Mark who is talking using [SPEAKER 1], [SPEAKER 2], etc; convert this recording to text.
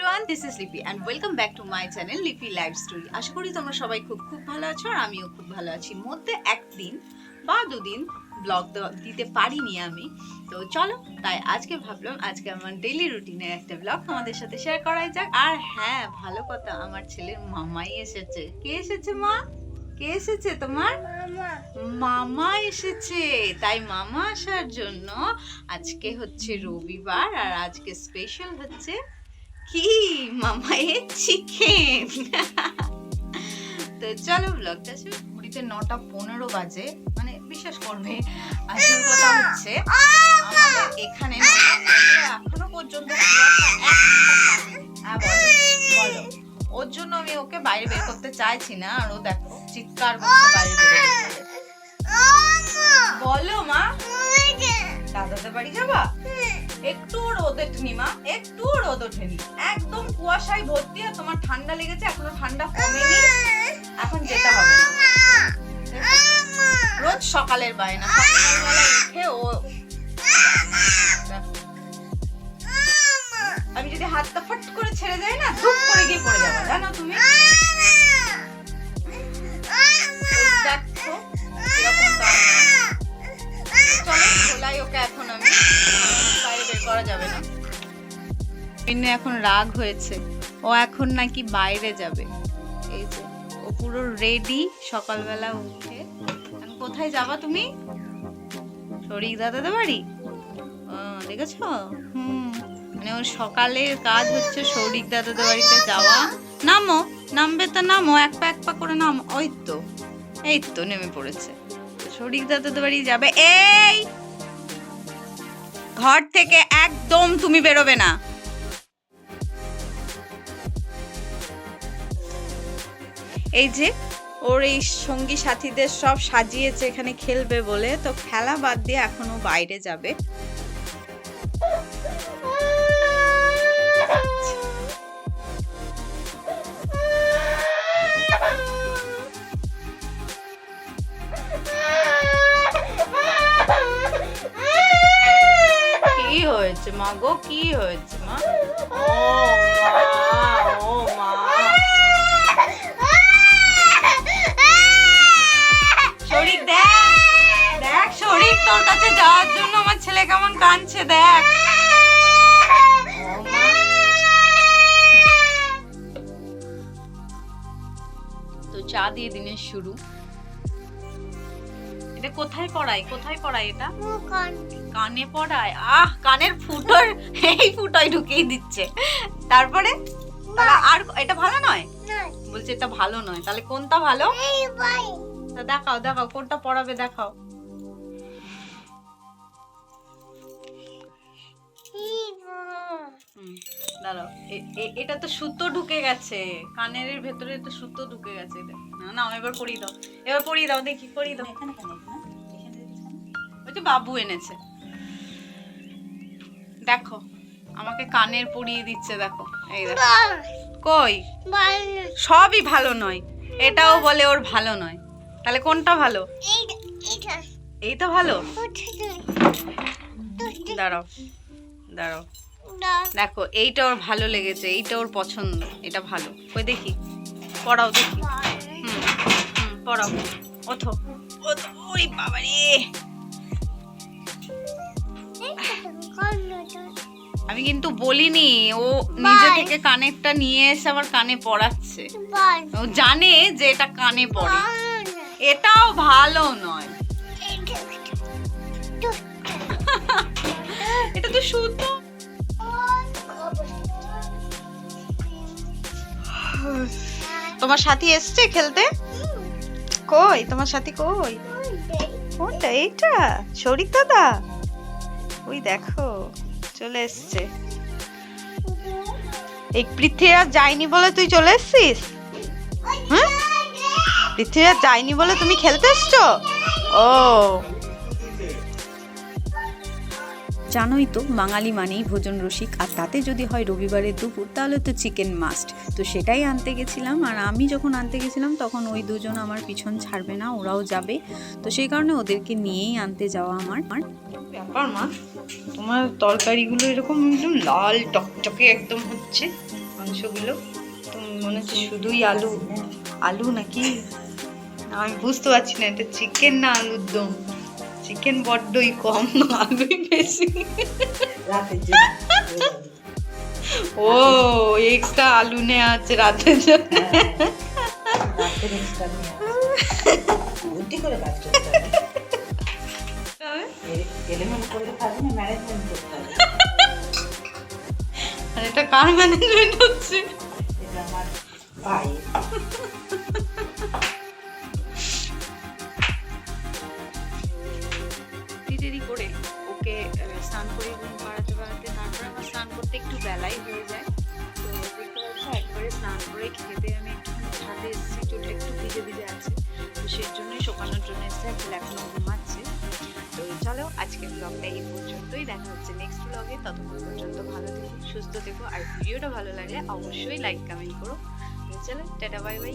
[SPEAKER 1] Everyone this is Lipi and welcome back to my channel Lipi live story আশা করি তোমরা সবাই খুব খুব ভালো আছো আর আমিও খুব ভালো আছি। মধ্যে একদিন বা দুদিন ব্লগ দিতে পারিনি আমি। তো চলো তাই আজকে ভাবলাম আজকে আমার ডেইলি রুটিনের একটা ব্লগ তোমাদের সাথে শেয়ার করাই যাক। আর হ্যাঁ ভালো কথা আমার ছেলের মামাই এসেছে। কে এসেছে মা? কে এসেছে তোমার? মামা। এসেছে। তাই মামা আসার জন্য আজকে হচ্ছে রবিবার আর আজকে স্পেশাল হচ্ছে কি? মামায়ের চিকেন তো চলো ব্লগটা শুরু ঘুরিতে নটা পনেরো বাজে। মানে বিশ্বাস করবে আসল কথা হচ্ছে। আমাদের এখানে এখনও পর্যন্ত বলো ওর জন্য আমি ওকে বাইরে বের করতে চাইছি না। আর ও দেখো চিৎকার করছে বাইরে বের। বলো মা। দাদাদের বাড়ি যাবা? রোদ ওঠেনি একদম কুয়াশায় ভর্তি আর তোমার ঠান্ডা লেগেছে, এখনও ঠান্ডা কমেনি। এখন যেতে হবে। রোজ সকালের বায়না। সকালবেলা উঠে ও আমি যদি হাতটা ফট করে ছেড়ে দেয় না, ধুপ করে গিয়ে পড়ে যাবে। জানো তুমি? পিন্নু এখন রাগ হয়েছে। ও এখন নাকি বাইরে যাবে। এই যে, ও পুরো রেডি সকালবেলা উঠে। কোথায় যাবা তুমি? শরীর দাদাদের বাড়ি? দেখেছ? হুম মানে ওর সকালের কাজ হচ্ছে সৌরিক দাদাদের বাড়িতে যাওয়া। নামো, নামবে তো নামো, এক পা এক পা করে নামো। ওই তো, এই তো নেমে পড়েছে। শরিক দাদাদের বাড়ি যাবে। এই! ঘর থেকে একদম তুমি বেরোবে না। এই যে, ওর এই সঙ্গী সাথীদের সব সাজিয়েছে, এখানে খেলবে বলে। তো খেলা বাদ দিয়ে এখনও বাইরে যাবে। কি হয়েছে মা গো? কি হয়েছে? কেমন কাঁদছে দেখ। তো চা দিয়ে দিনের শুরু। এটা কোথায় পড়াই কোথায় পড়াই এটা? কানে পড়ায়? আহ কানের ফুটোর এই ফুটোয় ঢুকিয়ে দিচ্ছে। তারপরে? তাহলে আর এটা ভালো নয়? বলছে এটা ভালো নয়। তাহলে কোনটা ভালো? তা দেখাও দেখাও কোনটা পড়াবে দেখাও। দাঁড়াও। এটা তো সুতো ঢুকে গেছে। কানের ভেতরে তো সুতো ঢুকে গেছে। এটা। না না এবার পরিয়ে দাও। এবার পরিয়ে দাও দেখি পরিয়ে দাও। এখানে কেন? ওই যে বাবু এনেছে। দেখো আমাকে কানের পরিয়ে দিচ্ছে দেখো। এই দেখো। কই? সবই ভালো নয়। এটাও বলে ওর ভালো নয়। তাহলে কোনটা ভালো? এইটা ভালো? দাঁড়াও দাঁড়াও। দেখো এইটা ওর ভালো লেগেছে এইটা ওর পছন্দ এটা ভালো। ওই দেখি পড়াও দেখি। হুম হুম পড়াও। ওঠো। ওই বাবা রে। আমি কিন্তু বলিনি ও নিজে. থেকে কানেরটা নিয়ে এসে আবার কানে পড়াচ্ছে। ও জানে যে এটা কানে পড়ে। এটাও ভালো নয়। এটা তো সুতো। তোমার সাথী এসছে খেলতে? কই? তোমার সাথী কই? কোনটা? এইটা? শরিক দাদা? ওই দেখো, চলে এসছে। এই পৃথ্বীরাজ যায়নি বলে তুই চলে এসছিস? হুম? পৃথ্বীরাজ যায়নি বলে তুমি খেলতে এসছো? ও
[SPEAKER 2] জানোই তো, বাঙালি মানেই ভোজন রসিক। আর তাতে যদি হয় রবিবারের দুপুর, তাহলে তো চিকেন মাস্ট তো সেটাই আনতে গেছিলাম, আর আমি যখন আনতে গেছিলাম, তখন ওই দুজন আমার পিছন ছাড়বে না, ওরাও যাবে। তো সেই কারণে ওদেরকে নিয়েই আনতে যাওয়া আমার।
[SPEAKER 1] ব্যাপার মা? তোমার তরকারিগুলো এরকম একদম লাল টকটকে একদম হচ্ছে,
[SPEAKER 3] মাংসগুলো। মনে হচ্ছে শুধুই আলু। আলু নাকি? আমি বুঝতে পারছি না, এটা চিকেন না আলুর দম? চিকেন বড্ডই কম আলুই বেশি। ও এক্সট্রা আলু নেওয়া আছে রাতের জন্য। এটা কার ম্যানেজমেন্ট হচ্ছে?
[SPEAKER 1] এটা আমার
[SPEAKER 4] জন্য এসেছি এখনও ঘুমাচ্ছে তো চলো, আজকের ব্লগটা এই পর্যন্তই। দেখা হচ্ছে নেক্সট ব্লগে ততক্ষণ পর্যন্ত ভালো থেকো, সুস্থ থেকো। আর ভিডিওটা ভালো লাগলে অবশ্যই লাইক কমেন্ট করো। চলো, টাটা বাই বাই